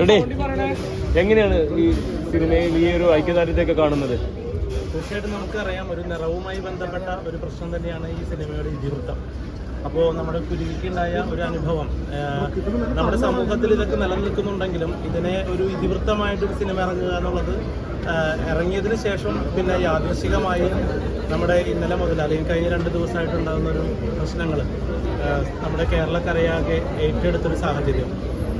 Ready എങ്ങനെയാണ് ഈ സിനിമയിൽ ഈ ഒരു ഐക്യദാർഢ്യത്തെയൊക്കെ കാണുന്നത്? തീർച്ചയായിട്ടും നമുക്കറിയാം ഒരു നിറവുമായി ബന്ധപ്പെട്ട ഒരു പ്രശ്നം തന്നെയാണ് ഈ സിനിമയുടെ ഇതിവൃത്തം. അപ്പോൾ നമ്മുടെ കുരുവിക്കുണ്ടായ ഒരു അനുഭവം നമ്മുടെ സമൂഹത്തിൽ ഇതൊക്കെ നിലനിൽക്കുന്നുണ്ടെങ്കിലും ഇതിനെ ഒരു ഇതിവൃത്തമായിട്ടൊരു സിനിമ ഇറങ്ങുക എന്നുള്ളത് ഇറങ്ങിയതിന് ശേഷം പിന്നെ യാദൃശികമായി നമ്മുടെ ഇന്നലെ മുതൽ അല്ലെങ്കിൽ കഴിഞ്ഞ രണ്ട് ദിവസമായിട്ടുണ്ടാകുന്ന ഒരു പ്രശ്നങ്ങൾ നമ്മുടെ കേരളക്കരയാകെ ഏറ്റെടുത്തൊരു സാഹചര്യം.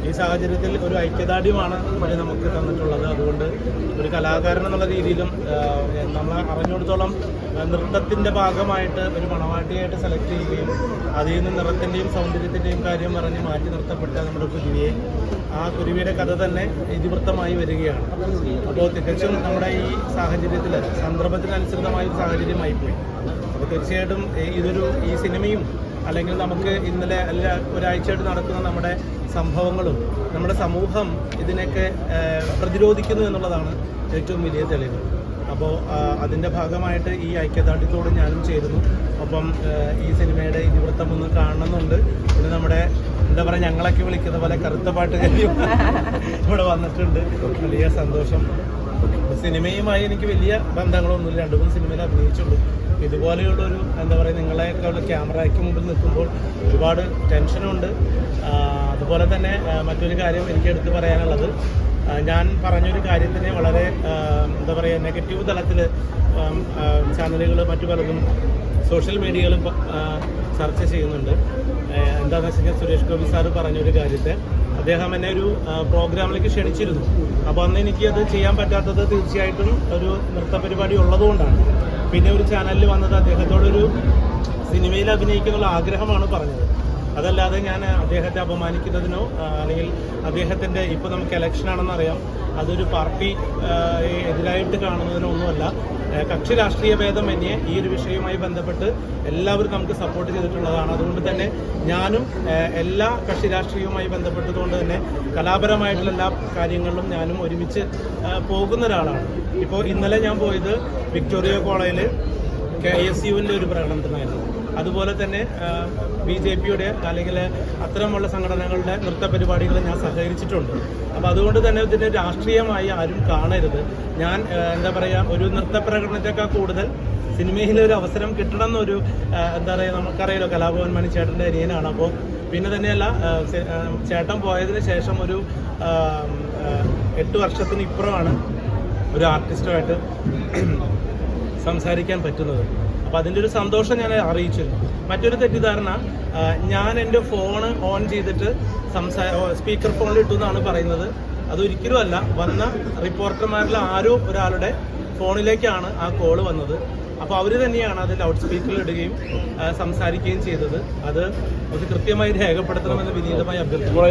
ഈ സാഹചര്യത്തിൽ ഒരു ഐക്യദാർഢ്യമാണ് പുള്ളി നമുക്ക് തന്നിട്ടുള്ളത്. അതുകൊണ്ട് ഒരു കലാകാരൻ എന്നുള്ള രീതിയിലും നമ്മൾ അറിഞ്ഞിടത്തോളം നൃത്തത്തിന്റെ ഭാഗമായിട്ട് ഒരു മണവാട്ടിയായിട്ട് സെലക്ട് ചെയ്യുകയും അതിൽ നിന്ന് നിറത്തിന്റെയും സൗന്ദര്യത്തിന്റെയും കാര്യം പറഞ്ഞ് മാറ്റി നിർത്തപ്പെട്ട നമ്മുടെ കുരുവിയെ ആ കുരുവിയുടെ കഥ തന്നെ ഇതിവൃത്തമായി വരികയാണ്. അപ്പോൾ തികച്ചും നമ്മുടെ ഈ സാഹചര്യത്തിൽ സന്ദർഭത്തിനനുസൃതമായ ഒരു സാഹചര്യമായിപ്പോയി. അപ്പോൾ തീർച്ചയായിട്ടും ഇതൊരു ഈ സിനിമയും അല്ലെങ്കിൽ നമുക്ക് ഇന്നലെ അല്ല ഒരാഴ്ചയായിട്ട് നടക്കുന്ന നമ്മുടെ സംഭവങ്ങളും നമ്മുടെ സമൂഹം ഇതിനൊക്കെ പ്രതിരോധിക്കുന്നു എന്നുള്ളതാണ് ഏറ്റവും വലിയ തെളിവ്. അപ്പോൾ അതിന്റെ ഭാഗമായിട്ട് ഈ ഐക്യദാർഢ്യത്തോട് ഞാനും ചേരുന്നു. അപ്പം ഈ സിനിമയുടെ ഇതിവൃത്തം ഒന്ന് കാണണമെന്നുണ്ട് പിന്നെ നമ്മുടെ എന്താ പറയുക ഞങ്ങളൊക്കെ വിളിക്കുന്ന പോലെ കറുത്ത പാട്ടുകാരിയും ഇവിടെ വന്നിട്ടുണ്ട്. വലിയ സന്തോഷം. സിനിമയുമായി എനിക്ക് വലിയ ബന്ധങ്ങളൊന്നുമില്ല. രണ്ട് മൂന്ന് സിനിമയിൽ അഭിനയിച്ചുള്ളൂ. ഇതുപോലെയുള്ള ഒരു എന്താ പറയുക നിങ്ങളെയൊക്കെ ക്യാമറയ്ക്ക് മുമ്പിൽ നിൽക്കുമ്പോൾ ഒരുപാട് ടെൻഷനുണ്ട്. അതുപോലെ തന്നെ മറ്റൊരു കാര്യം എനിക്ക് എടുത്തു പറയാനുള്ളത്. ഞാൻ പറഞ്ഞൊരു കാര്യത്തിനെ വളരെ എന്താ പറയുക നെഗറ്റീവ് തലത്തിൽ ചാനലുകൾ മറ്റു പലതും സോഷ്യൽ മീഡിയകളും ചർച്ച ചെയ്യുന്നുണ്ട്. എന്താണെന്ന് വെച്ച് കഴിഞ്ഞാൽ സുരേഷ് ഗോപി സാറ് പറഞ്ഞൊരു കാര്യത്തെ അദ്ദേഹം എന്നെ ഒരു പ്രോഗ്രാമിലേക്ക് ക്ഷണിച്ചിരുന്നു. അപ്പോൾ അന്ന് എനിക്ക് അത് ചെയ്യാൻ പറ്റാത്തത് തീർച്ചയായിട്ടും ഒരു നൃത്ത പരിപാടി ഉള്ളതുകൊണ്ടാണ്. പിന്നെ ഒരു ചാനലിൽ വന്നത് അദ്ദേഹത്തോടൊരു സിനിമയിൽ അഭിനയിക്കാനുള്ള ആഗ്രഹമാണ് പറഞ്ഞത്. അതല്ലാതെ ഞാൻ അദ്ദേഹത്തെ അപമാനിക്കുന്നതിനോ അല്ലെങ്കിൽ അദ്ദേഹത്തിന്റെ ഇപ്പോൾ നമുക്ക് ആണെന്ന് അറിയാം. അതൊരു പാർട്ടി എതിരായിട്ട് കാണുന്നതിനോ ഒന്നുമല്ല. കക്ഷി രാഷ്ട്രീയ ഭേദം എന്നെ ഈ ഒരു വിഷയവുമായി ബന്ധപ്പെട്ട് എല്ലാവരും നമുക്ക് സപ്പോർട്ട് ചെയ്തിട്ടുള്ളതാണ്. അതുകൊണ്ട് തന്നെ ഞാനും എല്ലാ കക്ഷി രാഷ്ട്രീയവുമായി ബന്ധപ്പെട്ടതുകൊണ്ട് തന്നെ കലാപരമായിട്ടുള്ള എല്ലാ കാര്യങ്ങളിലും ഞാനും ഒരുമിച്ച് പോകുന്ന ഒരാളാണ്. ഇപ്പോൾ ഇന്നലെ ഞാൻ പോയത് വിക്ടോറിയ കോളേജിൽ കെ എസ് യുവിന്റെ ഒരു പ്രകടനത്തിനായിരുന്നു. അതുപോലെ തന്നെ ബി ജെ പിയുടെ അല്ലെങ്കിൽ അത്തരമുള്ള സംഘടനകളുടെ നൃത്ത പരിപാടികൾ ഞാൻ സഹകരിച്ചിട്ടുണ്ട്. അപ്പോൾ അതുകൊണ്ട് തന്നെ ഇതിനെ രാഷ്ട്രീയമായി ആരും കാണരുത്. ഞാൻ എന്താ പറയുക ഒരു നൃത്ത പ്രകടനത്തെക്കാൾ കൂടുതൽ സിനിമയിൽ ഒരു അവസരം കിട്ടണം എന്നൊരു എന്താ പറയുക നമുക്കറിയാലോ കലാഭവൻ മണി ചേട്ടന്റെ അനിയനാണ്. അപ്പോൾ പിന്നെ തന്നെയല്ല ചേട്ടൻ പോയതിന് ശേഷം ഒരു എട്ട് വർഷത്തിന് ഇപ്പുറമാണ് ഒരു ആർട്ടിസ്റ്റുമായിട്ട് സംസാരിക്കാൻ പറ്റുന്നത്. അപ്പോൾ അതിന്റെ ഒരു സന്തോഷം ഞാൻ അറിയിച്ചിരുന്നു. മറ്റൊരു തെറ്റിദ്ധാരണ ഞാൻ എന്റെ ഫോണ് ഓൺ ചെയ്തിട്ട് സംസാ സ്പീക്കർ ഫോണിൽ ഇട്ടു എന്നാണ് പറയുന്നത്. അതൊരിക്കലും അല്ല. വന്ന റിപ്പോർട്ടർമാരിൽ ആരോ ഒരാളുടെ ഫോണിലേക്കാണ് ആ കോൾ വന്നത്. അപ്പോൾ അവർ തന്നെയാണ് അത് ലൗഡ് സ്പീക്കറിൽ ഇടുകയും സംസാരിക്കുകയും ചെയ്തത്. അത് അത് കൃത്യമായി രേഖപ്പെടുത്തണമെന്ന് വിനീതമായി അഭ്യർത്ഥിക്കുന്നു.